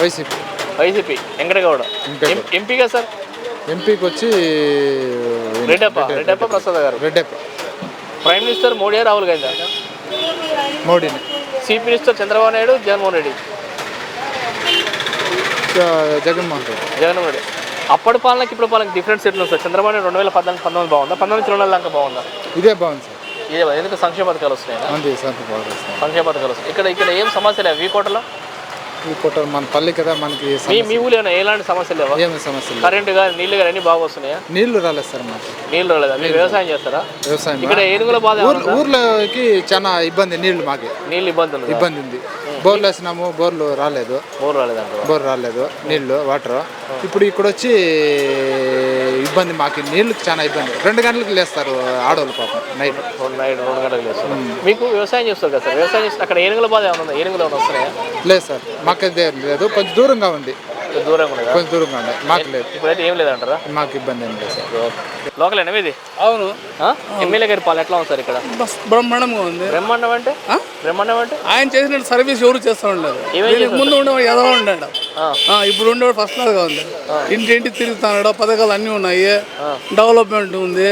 YCP YCP Venkatagowda. ఎంపీగా సార్? ఎంపీకి వచ్చి రెడ్డప్ప రెడ్డప్ప. ప్రసాద్ గారు. రెడ్డప్ప. ప్రైమ్ మినిస్టర్ మోడీ రాహుల్ గాంధీ మోడీని. Chief minister Chandrababu Naidu Jaganmohan Reddy? Jaganmohan Reddy. Jaganmohan Reddy. అప్పటి పాలనకి ఇప్పుడు పాలనకి డిఫరెన్స్ ఎట్లా సార్? చంద్రబాబు నాయుడు రెండు వేల పద్నాలుగు పంతొమ్మిది బాగుందా? పంతొమ్మిది రెండు దాకా బాగుందా? ఇదే బాగుంది సార్. ఇదే ఎందుకు? సంక్షేమ పథకాలు వస్తున్నాయి? సంక్షేమ పథకాలు వస్తున్నాయి. ఇక్కడ ఇక్కడ ఏం సమస్య లేవు? వీకోటలో పూట మన పల్లి కదా మనకి మీ సమస్య- మీ ఊళ్ళో ఏమైనా ఎలాంటి సమస్యలు లేవా? ఏమి సమస్య కరెంటు కానీ నీళ్ళు కానీ అన్ని బాగా వస్తున్నాయా? నీళ్ళు రాలేదు సార్ మాకు. నీళ్ళు రాలేదా? మీరు వ్యవసాయం చేస్తారా? వ్యవసాయం ఇక్కడ ఏనుగుల బాధ ఏమైనా? ఊర్లోకి చాలా ఇబ్బంది నీళ్ళు మాకి. నీళ్ళు ఇబ్బంది ఇబ్బంది ఉంది. బోర్లు వేసినాము బోర్లు రాలేదు. బోర్ రాలేదంట బోర్ రాలేదు నీళ్ళు వాటర్. ఇప్పుడు ఇక్కడ వచ్చి ఇబ్బంది మాకు నీళ్ళకి చాలా ఇబ్బంది. రెండు గంటలకు లేస్తారు ఆడవాళ్ళు పాపం నైట్. నైట్ రెండు గంటలకు చేస్తారు మీకు వ్యవసాయం చేస్తారు కదా సార్? వ్యవసాయం చేస్తే అక్కడ ఏనుగుల బాధ ఏమైనా ఉందా? ఏనుగులు ఏమైనా వస్తున్నాయా? లేదు సార్ మాకు లేదు. కొంచెం దూరంగా ఉంది. దూరంగా ఉండదా కొంచెం దూరంగా మాకు లేదు. ఇప్పుడైతే ఏం లేదంటారా? మాకు ఇబ్బంది ఏం లేదు సార్. లోకల్ ఇది అవును? ఎమ్మెల్యే గారి పాలన ఎట్లా ఉంది సార్ ఇక్కడ? బ్రహ్మాండంగా ఉంది. బ్రహ్మాండం అంటే? బ్రహ్మాండం అంటే? ఆయన చేసిన సర్వీస్ ఎవరు చేస్తూ చేశారు ముందు ఉండేవాడు ఎదవ ఉండాడు ఇప్పుడు ఉండేవాడు ఫస్ట్ క్లాస్గా ఉంది. ఇంటి ఇంటికి తిరుగుతున్నాడు పథకాలు అన్నీ ఉన్నాయి. డెవలప్మెంట్ ఉంది.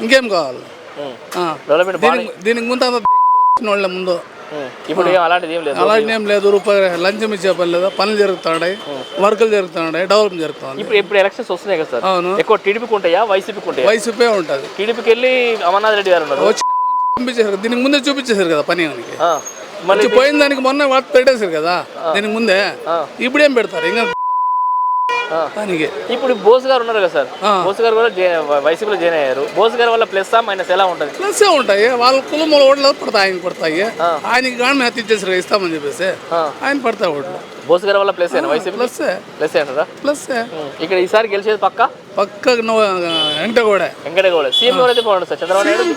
ఇంకేం కావాలి? ఆ. డెవలప్మెంట్ బాగానే దీనికి ముందు అంత వాళ్ళే ముందు. ఇప్పుడు ఏం అలాంటిది ఏం లేదు అలాంటి ఏం లేదు రూపాయి లంచం ఇచ్చే పని లేదు పనులు జరుగుతున్నాయి వర్కులు జరుగుతున్నాయి డెవలప్మెంట్ జరుగుతుంది ఇప్పుడు ఇప్పుడు ఎలక్షన్స్ వస్తున్నాయి కదా సార్ అవును. ఎక్కువ టీడీపీకి ఉంటాయా వైసీపీకి ఉంటాయా వైసీపీ ఉంటుంది టీడీపీకి వెళ్ళి అమర్నాథ్ రెడ్డి గారు ఉన్నారు వచ్చి పంపించేశారు దీనికి ముందే చూపించేశారు కదా పని ఆయనకి ఆ. మళ్ళీ వచ్చి పోయిన దానికి మొన్న వాటి పెట్టేశారు కదా దీనికి ముందే ఇప్పుడు ఏం పెడతారు ఇంకా దానికి. ఇప్పుడు బోస్ గారు ఉన్నారు కదా సార్. బోస్ గారు కూడా జే- వైసీపీలో జాయిన్ అయ్యారు. బోస్ గారి వల్ల ప్లస్ మైనస్ ఎలా ఉంటుంది? ప్లస్ ఉంటాయి. వాళ్ళ కులం వాళ్ళ ఓట్లు పడతాయి? ఆయనకి పడతాయి. ఆయనకి కానీ హత్య ఇస్తామని చెప్పేసి. ఆయన పడతాయి ఓట్లు. బోస్ గారి వల్ల ప్లస్ వైసీపీ ప్లస్. ప్లస్ అంటారా? ప్లస్. ఇక్కడ ఈసారి గెలిచేది పక్క? పక్క వెంట కూడా వెంకటగౌడ. సీఎం ఎవరైతే బాగుంటుంది సార్? చంద్రబాబు నాయుడు?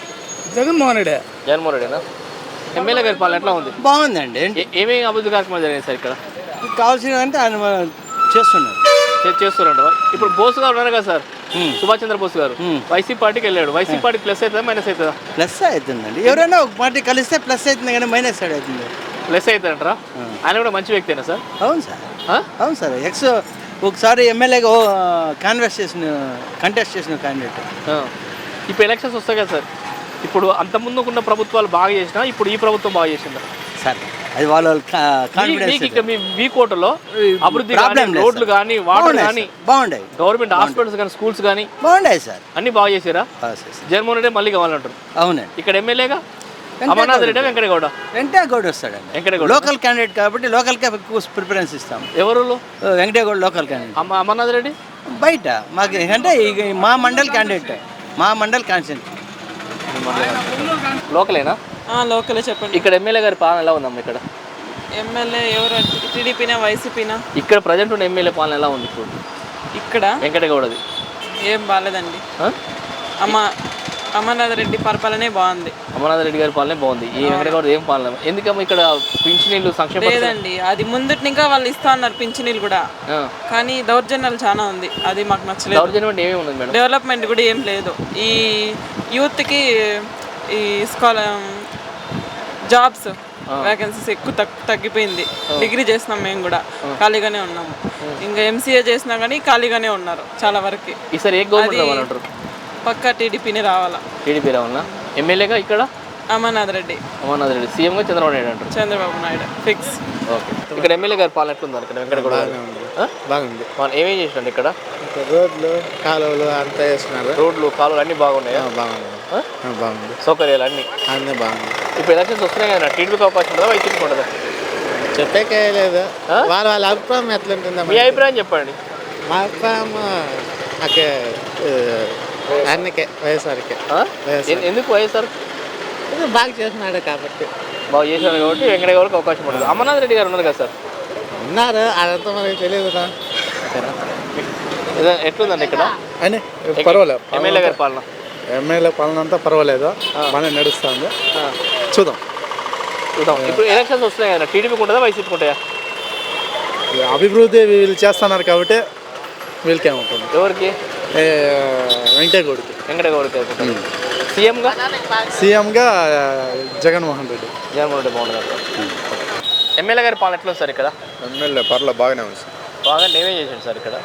జగన్మోహన్ రెడ్డి. జగన్మోహన్ రెడ్డినా? ఎమ్మెల్యే గారి పాలన ఎట్లా ఉంది? బాగుందండి. ఏమేమి అభివృద్ధి కార్యక్రమాలు జరిగాయి సార్ ఇక్కడ? కావాల్సినదంటే ఆయన చేస్తున్నారు. చే- చేస్తున్నారు ఇప్పుడు బోస్ గారు ఉన్నారు కదా సార్. సుభాష్ చంద్ర బోస్ గారు. వైసీపీ పార్టీకి వెళ్ళాడు. వైసీపీ పార్టీ ప్లస్ అవుతుందా మైనస్ అవుతుందా? ప్లస్ అవుతుందండి. ఎవరైనా ఒక పార్టీ కలిస్తే ప్లస్ అవుతుంది కానీ మైనస్ అవుతుంది. ప్లస్ అవుతారంటారా ఆయన కూడా మంచి వ్యక్తేనా సార్? అవును సార్? అవును సార్. ఎక్స్ ఒకసారి ఎమ్మెల్యేగా కాన్వెస్ట్ చేసిన కంటెస్ట్ చేసిన క్యాండిడేట్. ఇప్పుడు ఎలక్షన్స్ వస్తాయి కదా సార్. ఇప్పుడు అంత ముందుకున్న ప్రభుత్వాలు బాగా చేసినా ఇప్పుడు ఈ ప్రభుత్వం బాగా చేసిందా? సార్. అది వాళ్ళ కాన్ఫిడెన్స్ మీ కోటలో అభివృద్ధి ప్రాబ్లం రోడ్లు. కానీ వాటర్ కానీ బాగున్నాయి గవర్నమెంట్ హాస్పిటల్స్ కానీ స్కూల్స్ కానీ బాగున్నాయి సార్. అన్ని బాగా చేసారా. జగన్మోహన్ రెడ్డి మళ్ళీ కావాలంటారు. అవునండి. ఇక్కడ ఎమ్మెల్యేగా. అమర్నాథ్ రెడ్డి వెంకటగౌడ? వెంకటేగౌడ్ వస్తాడండి. వెంకటగౌడ. లోకల్ క్యాండిడేట్ కాబట్టి లోకల్కే ఎక్కువ ప్రిఫరెన్స్ ఇస్తాం. ఎవరు వెంకటేగౌడ్ లోకల్ క్యాండిడేట్ అమర్నాథ్ రెడ్డి? బయట మాకు అంటే మా మండల్ క్యాండిడేట్ మా మండల్ కాన్సెంట్ లోకలేనా? లోకలే చెప్పండి. ఇక్కడ ఎమ్మెల్యే గారి పాలన ఎలా ఉందమ్మా ఇక్కడ? ఎమ్మెల్యే ఎవరు? టీడీపీనా వైసీపీనా? ఇక్కడ ప్రజెంట్ ఉన్న ఎమ్మెల్యే పాలన ఎలా ఉంది ఇప్పుడు? ఇక్కడ? వెంకటగౌడది. ఏం బాగాలేదండి? అమ్మ అమర్నాథ్ రెడ్డి పరిపాలనే బాగుంది. అమర్నాథ్ రెడ్డి గారి పాలనే బాగుంది. ఈ వెంకటగౌడ ఏం పాలన? ఎందుకమ్మా ఇక్కడ పింఛనీళ్ళు సంక్షేమ పథకాలు- లేదండి అది ముందుటి ఇంకా వాళ్ళు ఇస్తా అన్నారు పింఛనీలు కూడా. ఆ. కానీ దౌర్జన్యాలు చాలా ఉంది. అది మాకు నచ్చలేదు. దౌర్జన్యం అంటే ఏమేమి ఉన్నది మేడం? డెవలప్మెంట్ కూడా ఏం లేదు. ఈ యూత్కి ఈ స్కాలర్ జాబ్స్ వేకెన్సీస్ ఎక్కువ తగ్- తగ్గిపోయింది. డిగ్రీ చేసినాం మేము కూడా. ఖాళీగానే ఉన్నాము. ఇంకా ఎంసీఏ చేసినా కానీ ఖాళీగానే ఉన్నారు చాలా వరకు. ఈసారి ఏ గవర్నమెంట్ రావాలంటారు? పక్కా టీడీపీని రావాలా. టీడీపీ రావాలన్నా ఎమ్మెల్యేగా ఇక్కడ? అమర్నాథ్ రెడ్డి. అమర్నాథ్ రెడ్డి. సీఎంగా చంద్రబాబు నాయుడు అంటారు. చంద్రబాబు నాయుడు. Fix okay. ఇక్కడ ఎమ్మెల్యే గారి పాలన ఎట్లుంది ఇక్కడ వెంకటగౌడ ఆ? బాగుంది. వాళ్ళు ఏమేం చేసినారు ఇక్కడ? రోడ్లు కాలువలు అంతా వేస్తున్నారు రోడ్లు కాలువలు అన్ని బాగున్నాయా? బాగుంది ఆ? బాగుంది. సౌకర్యాలు అన్ని? అన్నీ బాగుంది ఇప్పుడు ఎలక్షన్స్ వస్తున్నాయి కదా టీడీపీకి అవకాశం ఉంటుందా? వైసీపీకి ఉంటుందా? చెప్పేకే లేదు. వాళ్ళ వాళ్ళ అభిప్రాయం ఎట్లుంటుందా మీ అభిప్రాయం చెప్పండి. మా అభిప్రాయం నాకే అన్నకే వైఎస్ఆర్కే ఎందుకు వైఎస్ఆర్ బాగా చేస్తున్నాడు కాబట్టి. బాగా చేశారు కాబట్టి వెంకటగౌడకి అవకాశం ఉంటుంది అమర్నాథ్ రెడ్డి గారు ఉన్నారు కదా సార్? ఉన్నారు? అదంతా మనకి తెలియదురా ఇదే- ఎట్లుందండి ఇక్కడ? పర్వాలేదు. ఎమ్మెల్యే గారి పాలన? ఎమ్మెల్యే పాలన అంతా పర్వాలేదు. బాగానే నడుస్తుంది. చూద్దాం. చూద్దాం. ఇప్పుడు ఎలక్షన్స్ వస్తున్నాయి కదా టీడీపీకి ఉంటుందా వైసీపీకి ఉంటాయా అభివృద్ధి వీళ్ళు చేస్తున్నారు కాబట్టి వీళ్ళకే ఉంటుంది. ఎవరికి? వెంకటగౌడికి వెంకటగౌడకి అనుకుంటారు సీఎంగా? సీఎంగా జగన్మోహన్ రెడ్డి. జగన్మోహన్ రెడ్డి బాగుంటుంది ఎమ్మెల్యే గారి పాలన ఎట్లా ఉంది సార్ ఇక్కడ? ఎమ్మెల్యే పర్ల బాగానే ఉంది సార్. బాగా నేమే చేసాడు సార్ ఇక్కడ.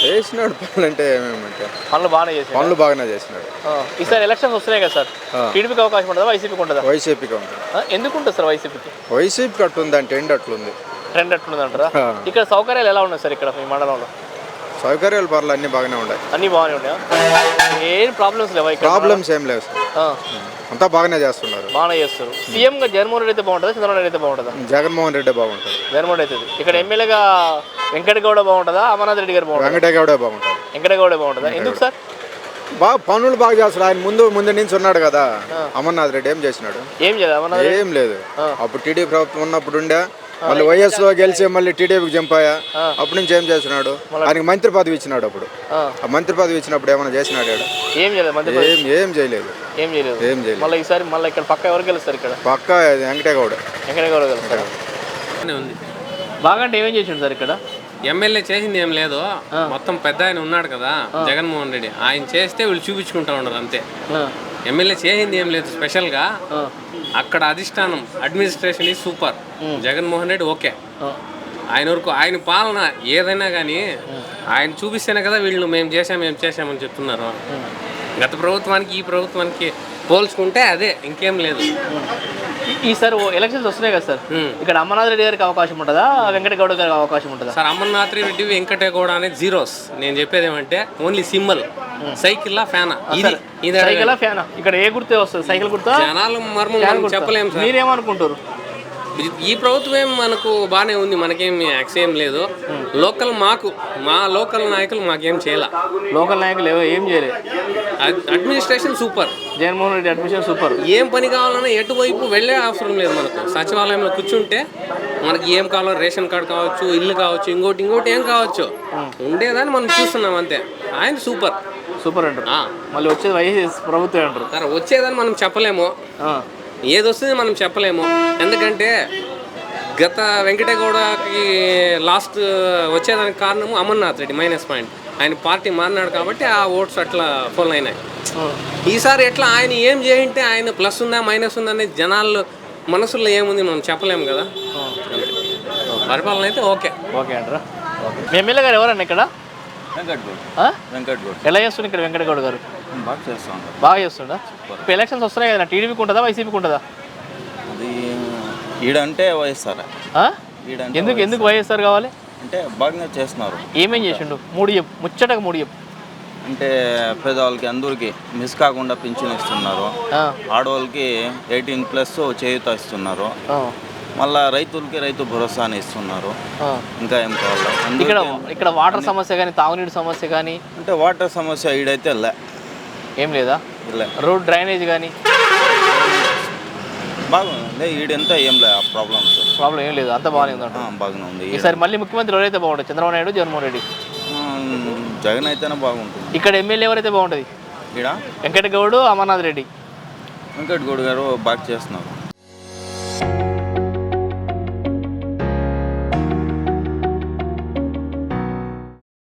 చేసినాడు పనులు అంటే ఏమేమంటే పనులు బాగానే చేసాడు పనులు బాగానే చేసినాడు. ఆ, ఈసారి ఎలక్షన్స్ వస్తున్నాయి కదా సార్. టీడీపీకి అవకాశం ఉంటుందా? వైసీపీకి ఉంటుందా? వైసీపీకి ఆ, ఎందుకు ఉంటుంది సార్ వైసీపీకి? వైసీపీకి అట్లుంది అంటే ఎండ్ అట్లుంది ట్రెండ్ అట్లుంది అంటారా. ఇక్కడ సౌకర్యాలు ఎలా ఉన్నాయి సార్ ఇక్కడ మీ మండలంలో? సౌకర్యాలు పర్లు అన్నీ బాగానే ఉన్నాయి. అన్నీ బాగానే ఉన్నాయా? ఏం ప్రాబ్లమ్స్ లేవా ఇక్కడ? ప్రాబ్లమ్స్ ఏం లేవు సార్. ఆ, అంతా బాగానే చేస్తున్నారు. బాగానే చేస్తారు సీఎంగా జగన్మోహన్ రెడ్డి అయితే బాగుంటుందా? చంద్రబాబు నాయుడు అయితే బాగుంటుందా? జగన్మోహన్ రెడ్డి బాగుంటుంది. జగన్మోహన్ అయితే. ఇక్కడ ఎమ్మెల్యేగా వెంకటగౌడ బాగుంటుందా? అమర్నాథ్ రెడ్డి గారు బాగుంటుందా? వెంకటగౌడే బాగుంటుంది. వెంకటగౌడ బాగుంటుందా? ఎందుకు సార్? బాగా పనులు బాగా చేస్తాడు ఆయన ముందు ముందు నుంచి ఉన్నాడు కదా. అమర్నాథ్ రెడ్డి ఏం చేసినాడు? ఏం చేయాలి? అమర్నాథ్ రెడ్డి? ఏం లేదు. అప్పుడు టీడీపీ ప్రభుత్వం ఉన్నప్పుడు ఉండే మళ్ళీ వైఎస్లో గెలిచి మళ్ళీ టీడీపీకి జంపాయా అప్పటి నుంచి ఏం చేస్తున్నాడు? ఆయనకి మంత్రి పదవి ఇచ్చినాడు అప్పుడు. ఆ. మంత్రి పదవి ఇచ్చినప్పుడు ఏమైనా చేసినాడు? ఏం చేయలేదు మంత్రి ఏం ఏం చేయలేదు. ఏం చేయలేదు. ఏం చేయలేదు. మళ్ళీ ఈసారి మళ్ళీ ఇక్కడ పక్క ఎవరు గెలుస్తారు ఇక్కడ? పక్క వెంకటగౌడ. వెంకటగౌడ గెలుస్తారు ఉంది. బాగా అంటే ఏమేం చేసిండు సార్ ఇక్కడ? ఎమ్మెల్యే చేసింది ఏం లేదు. మొత్తం పెద్ద ఆయన ఉన్నాడు కదా జగన్మోహన్ రెడ్డి. ఆయన చేస్తే వీళ్ళు చూపించుకుంటా ఉన్నారు అంతే. ఎమ్మెల్యే చేసింది ఏం లేదు స్పెషల్గా అక్కడ అధిష్టానం అడ్మినిస్ట్రేషన్ ఈ సూపర్ జగన్మోహన్ రెడ్డి ఓకే. ఆయన వరకు ఆయన పాలన ఏదైనా కానీ ఆయన చూపిస్తేనే కదా వీళ్ళు మేము చేసాం మేము చేసామని చెప్తున్నారు. గత ప్రభుత్వానికి ఈ ప్రభుత్వానికి పోల్చుకుంటే అదే ఇంకేం లేదు. ఈ- ఈసారి ఎలక్షన్స్ వస్తున్నాయి కదా సార్. ఇక్కడ అమర్నాథ్ రెడ్డి గారికి అవకాశం ఉంటుందా? వెంకటగౌడ గారికి అవకాశం ఉంటుందా? సార్ అమర్నాథ్ రెడ్డి వెంకటగౌడ అనేది జీరోస్ నేను చెప్పేది ఏమంటే ఓన్లీ సింబల్ సైకిల్ ఫ్యానా? ఇది సైకిల్. ఫ్యాన్? ఇక్కడ ఏ గుర్తే వస్తుంది? సైకిల్ గుర్తా? జనాలు మర్మం ఫ్యాన్ మనం గుర్తా? చెప్పలేం సార్. మీరేమనుకుంటారు? ఈ- ప్రభుత్వం ఏం మనకు బాగానే ఉంది మనకేం యాక్స్ ఏం లేదు. లోకల్ మాకు మా లోకల్ నాయకులు మాకేం చేయాల. లోకల్ నాయకులు ఏం చేయలేదు administration super. Jaganmohan Reddy admission super. ఏం పని కావాలన్నా ఎటువైపు వెళ్ళే అవసరం లేదు మనకు. సచివాలయంలో కూర్చుంటే మనకి ఏం కావాలో రేషన్ కార్డు కావచ్చు ఇల్లు కావచ్చు ఇంకోటి ఇంకోటి ఏం కావచ్చు. ఉండేదాన్ని మనం చూస్తున్నాం అంతే. ఆయన సూపర్. సూపర్ అంటారు. మళ్ళీ వచ్చేది వైఎస్ ప్రభుత్వం అంటారు. సరే వచ్చేదని మనం చెప్పలేము. ఏది వస్తుంది మనం చెప్పలేము. ఎందుకంటే గత వెంకటగౌడకి లాస్ట్ వచ్చేదానికి కారణము అమర్నాథ్ రెడ్డి మైనస్ పాయింట్ ఆయన పార్టీ మారినాడు కాబట్టి ఆ ఓట్స్ అట్లా ఫోన్ అయినాయి. ఈసారి ఎట్లా ఆయన ఏం చేయంటే ఆయన ప్లస్ ఉందా మైనస్ ఉందా అనేది జనాల్లో మనసులో ఏముంది మనం చెప్పలేము కదా. పరిపాలన అయితే ఓకే. ఓకే అంటారా? మీ ఎమ్మెల్యే గారు ఎవరన్నా ఇక్కడ? వెంకటగౌడ్ ఆ? వెంకటగౌడ్ ఎలా చేస్తుంది ఇక్కడ వెంకటగౌడ గారు? బాగా చేస్తాం బాగా చేస్తుందా ఇప్పుడు ఎలక్షన్స్ వస్తున్నాయి కదా టీడీపీకి ఉంటుందా వైసీపీకి ఉంటుందా అది ఈడంటే వైఎస్ఆర్? ఈడంటే ఎందుకు ఎందుకు వైఎస్ఆర్ కావాలి? అంటే బాగానే చేస్తున్నారు. ఏమేం చేసిండు? మూడు చెప్పు ముచ్చటగా మూడు చెప్పు. అంటే పేదవాళ్ళకి అందరికి మిస్ కాకుండా పింఛన్ ఇస్తున్నారు. ఆడవాళ్ళకి ఎయిటీన్ ప్లస్ చేయూత ఇస్తున్నారు. మళ్ళా రైతులకి రైతు భరోసాని ఇస్తున్నారు. ఇంకా ఏం కావాలి? ఇక్కడ ఇక్కడ వాటర్ సమస్య కానీ తాగునీటి సమస్య కానీ అంటే వాటర్ సమస్య ఈడైతే లే. ఏం లేదా? రోడ్ డ్రైనేజ్ కానీ బాగుంది ఈడంతా ఏం లే ప్రాబ్లమ్స్. ప్రాబ్లం ఏం లేదు. అంత బాగానే ఉందంట. బాగానే ఉంది. ఈసారి మళ్ళీ ముఖ్యమంత్రి ఎవరైతే బాగుంటుంది చంద్రబాబు నాయుడు జగన్మోహన్ రెడ్డి? జగన్ అయితేనే బాగుంటుంది. ఇక్కడ ఎమ్మెల్యే ఎవరైతే బాగుంటుంది? ఈడ? వెంకట గౌడ్ అమర్నాథ్ రెడ్డి. వెంకట్ గౌడ్ గారు బాగా చేస్తున్నారు.